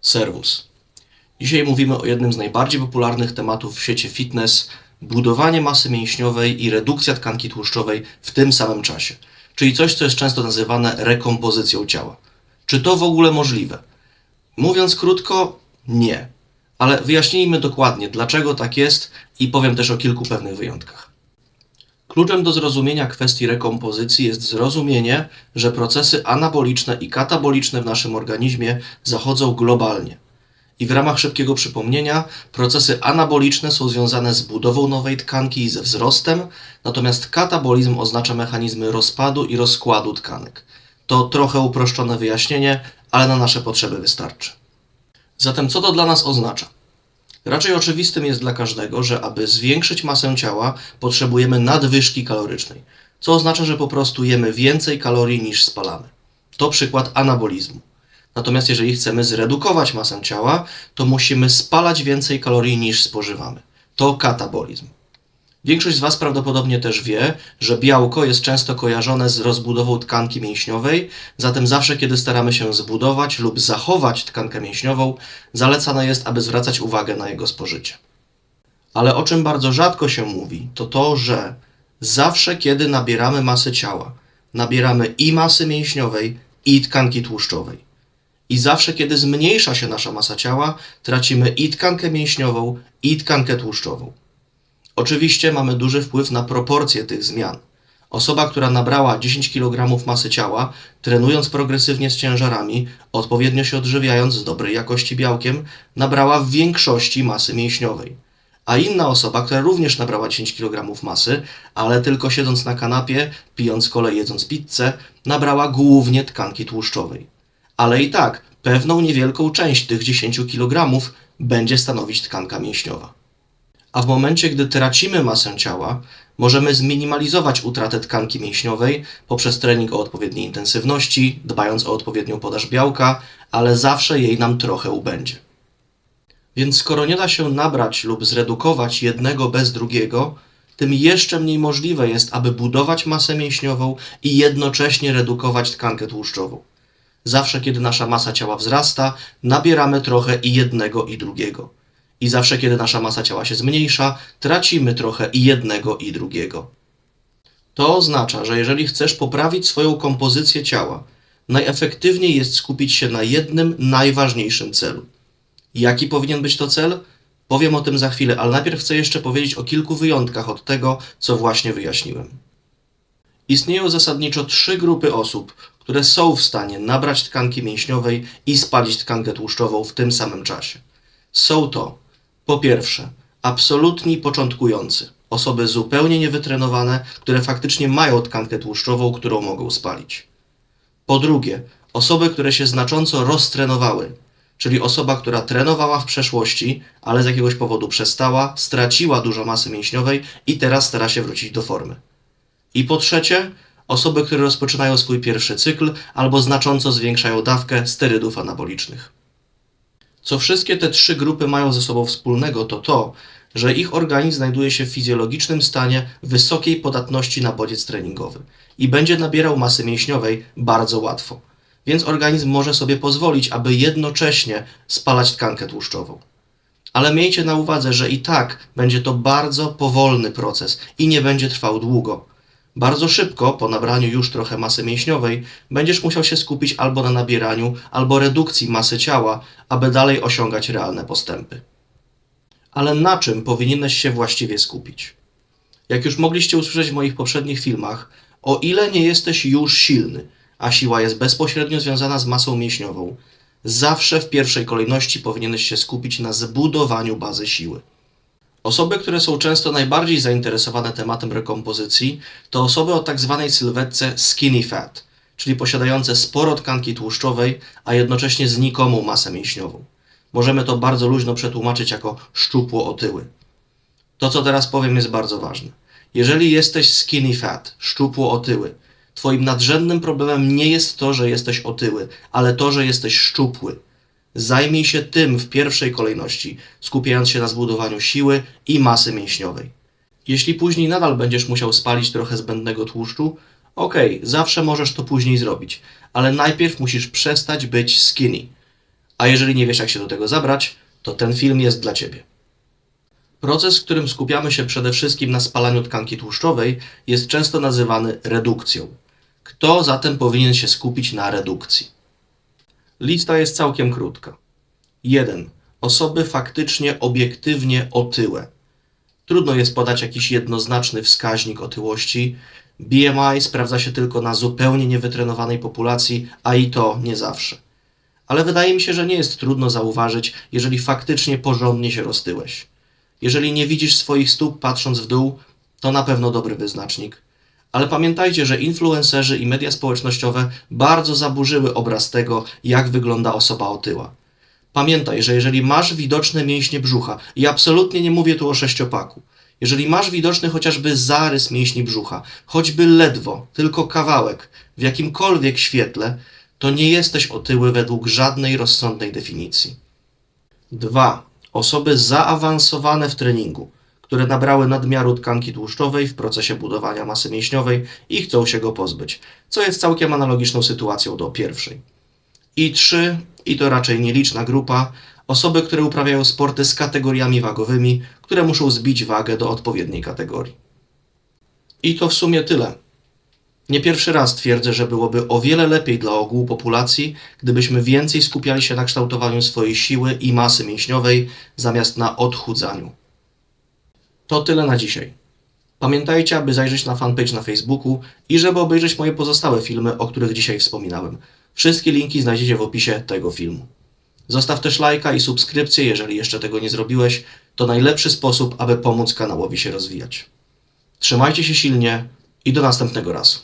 Serwus. Dzisiaj mówimy o jednym z najbardziej popularnych tematów w świecie fitness budowanie masy mięśniowej i redukcja tkanki tłuszczowej w tym samym czasie. Czyli coś, co jest często nazywane rekompozycją ciała. Czy to w ogóle możliwe? Mówiąc krótko, nie. Ale wyjaśnijmy dokładnie, dlaczego tak jest i powiem też o kilku pewnych wyjątkach. Kluczem do zrozumienia kwestii rekompozycji jest zrozumienie, że procesy anaboliczne i kataboliczne w naszym organizmie zachodzą globalnie. I w ramach szybkiego przypomnienia, procesy anaboliczne są związane z budową nowej tkanki i ze wzrostem, natomiast katabolizm oznacza mechanizmy rozpadu i rozkładu tkanek. To trochę uproszczone wyjaśnienie, ale na nasze potrzeby wystarczy. Zatem co to dla nas oznacza? Raczej oczywistym jest dla każdego, że aby zwiększyć masę ciała, potrzebujemy nadwyżki kalorycznej, co oznacza, że po prostu jemy więcej kalorii niż spalamy. To przykład anabolizmu. Natomiast jeżeli chcemy zredukować masę ciała, to musimy spalać więcej kalorii niż spożywamy. To katabolizm. Większość z Was prawdopodobnie też wie, że białko jest często kojarzone z rozbudową tkanki mięśniowej, zatem zawsze kiedy staramy się zbudować lub zachować tkankę mięśniową, zalecane jest, aby zwracać uwagę na jego spożycie. Ale o czym bardzo rzadko się mówi, to to, że zawsze kiedy nabieramy masy ciała, nabieramy i masy mięśniowej, i tkanki tłuszczowej. I zawsze kiedy zmniejsza się nasza masa ciała, tracimy i tkankę mięśniową, i tkankę tłuszczową. Oczywiście mamy duży wpływ na proporcje tych zmian. Osoba, która nabrała 10 kg masy ciała, trenując progresywnie z ciężarami, odpowiednio się odżywiając z dobrej jakości białkiem, nabrała w większości masy mięśniowej. A inna osoba, która również nabrała 10 kg masy, ale tylko siedząc na kanapie, pijąc kolej, jedząc pizzę, nabrała głównie tkanki tłuszczowej. Ale i tak, pewną niewielką część tych 10 kg będzie stanowić tkanka mięśniowa a w momencie, gdy tracimy masę ciała, możemy zminimalizować utratę tkanki mięśniowej poprzez trening o odpowiedniej intensywności, dbając o odpowiednią podaż białka, ale zawsze jej nam trochę ubędzie. Więc skoro nie da się nabrać lub zredukować jednego bez drugiego, tym jeszcze mniej możliwe jest, aby budować masę mięśniową i jednocześnie redukować tkankę tłuszczową. Zawsze, kiedy nasza masa ciała wzrasta, nabieramy trochę i jednego i drugiego i zawsze, kiedy nasza masa ciała się zmniejsza, tracimy trochę i jednego, i drugiego. To oznacza, że jeżeli chcesz poprawić swoją kompozycję ciała, najefektywniej jest skupić się na jednym najważniejszym celu. Jaki powinien być to cel? Powiem o tym za chwilę, ale najpierw chcę jeszcze powiedzieć o kilku wyjątkach od tego, co właśnie wyjaśniłem. Istnieją zasadniczo trzy grupy osób, które są w stanie nabrać tkanki mięśniowej i spalić tkankę tłuszczową w tym samym czasie. Są to po pierwsze, absolutni początkujący, osoby zupełnie niewytrenowane, które faktycznie mają tkankę tłuszczową, którą mogą spalić. Po drugie, osoby, które się znacząco roztrenowały, czyli osoba, która trenowała w przeszłości, ale z jakiegoś powodu przestała, straciła dużo masy mięśniowej i teraz stara się wrócić do formy. I po trzecie, osoby, które rozpoczynają swój pierwszy cykl albo znacząco zwiększają dawkę sterydów anabolicznych. Co wszystkie te trzy grupy mają ze sobą wspólnego, to to, że ich organizm znajduje się w fizjologicznym stanie wysokiej podatności na bodziec treningowy i będzie nabierał masy mięśniowej bardzo łatwo. Więc organizm może sobie pozwolić, aby jednocześnie spalać tkankę tłuszczową. Ale miejcie na uwadze, że i tak będzie to bardzo powolny proces i nie będzie trwał długo. Bardzo szybko, po nabraniu już trochę masy mięśniowej, będziesz musiał się skupić albo na nabieraniu, albo redukcji masy ciała, aby dalej osiągać realne postępy. Ale na czym powinieneś się właściwie skupić? Jak już mogliście usłyszeć w moich poprzednich filmach, o ile nie jesteś już silny, a siła jest bezpośrednio związana z masą mięśniową, zawsze w pierwszej kolejności powinieneś się skupić na zbudowaniu bazy siły. Osoby, które są często najbardziej zainteresowane tematem rekompozycji, to osoby o tak zwanej sylwetce skinny fat, czyli posiadające sporo tkanki tłuszczowej, a jednocześnie znikomą masę mięśniową. Możemy to bardzo luźno przetłumaczyć jako szczupło otyły. To, co teraz powiem, jest bardzo ważne. Jeżeli jesteś skinny fat, szczupło otyły, twoim nadrzędnym problemem nie jest to, że jesteś otyły, ale to, że jesteś szczupły. Zajmij się tym w pierwszej kolejności, skupiając się na zbudowaniu siły i masy mięśniowej. Jeśli później nadal będziesz musiał spalić trochę zbędnego tłuszczu, ok, zawsze możesz to później zrobić, ale najpierw musisz przestać być skinny. A jeżeli nie wiesz, jak się do tego zabrać, to ten film jest dla Ciebie. Proces, w którym skupiamy się przede wszystkim na spalaniu tkanki tłuszczowej, jest często nazywany redukcją. Kto zatem powinien się skupić na redukcji? Lista jest całkiem krótka. 1. Osoby faktycznie obiektywnie otyłe. Trudno jest podać jakiś jednoznaczny wskaźnik otyłości. BMI sprawdza się tylko na zupełnie niewytrenowanej populacji, a i to nie zawsze. Ale wydaje mi się, że nie jest trudno zauważyć, jeżeli faktycznie porządnie się roztyłeś. Jeżeli nie widzisz swoich stóp patrząc w dół, to na pewno dobry wyznacznik. Ale pamiętajcie, że influencerzy i media społecznościowe bardzo zaburzyły obraz tego, jak wygląda osoba otyła. Pamiętaj, że jeżeli masz widoczne mięśnie brzucha, i absolutnie nie mówię tu o sześciopaku, jeżeli masz widoczny chociażby zarys mięśni brzucha, choćby ledwo, tylko kawałek, w jakimkolwiek świetle, to nie jesteś otyły według żadnej rozsądnej definicji. 2. Osoby zaawansowane w treningu, które nabrały nadmiaru tkanki tłuszczowej w procesie budowania masy mięśniowej i chcą się go pozbyć, co jest całkiem analogiczną sytuacją do pierwszej. I 3. I to raczej nieliczna grupa, osoby, które uprawiają sporty z kategoriami wagowymi, które muszą zbić wagę do odpowiedniej kategorii. I to w sumie tyle. Nie pierwszy raz twierdzę, że byłoby o wiele lepiej dla ogółu populacji, gdybyśmy więcej skupiali się na kształtowaniu swojej siły i masy mięśniowej zamiast na odchudzaniu. To tyle na dzisiaj. Pamiętajcie, aby zajrzeć na fanpage na Facebooku i żeby obejrzeć moje pozostałe filmy, o których dzisiaj wspominałem. Wszystkie linki znajdziecie w opisie tego filmu. Zostaw też lajka i subskrypcję, jeżeli jeszcze tego nie zrobiłeś. To najlepszy sposób, aby pomóc kanałowi się rozwijać. Trzymajcie się silnie i do następnego razu.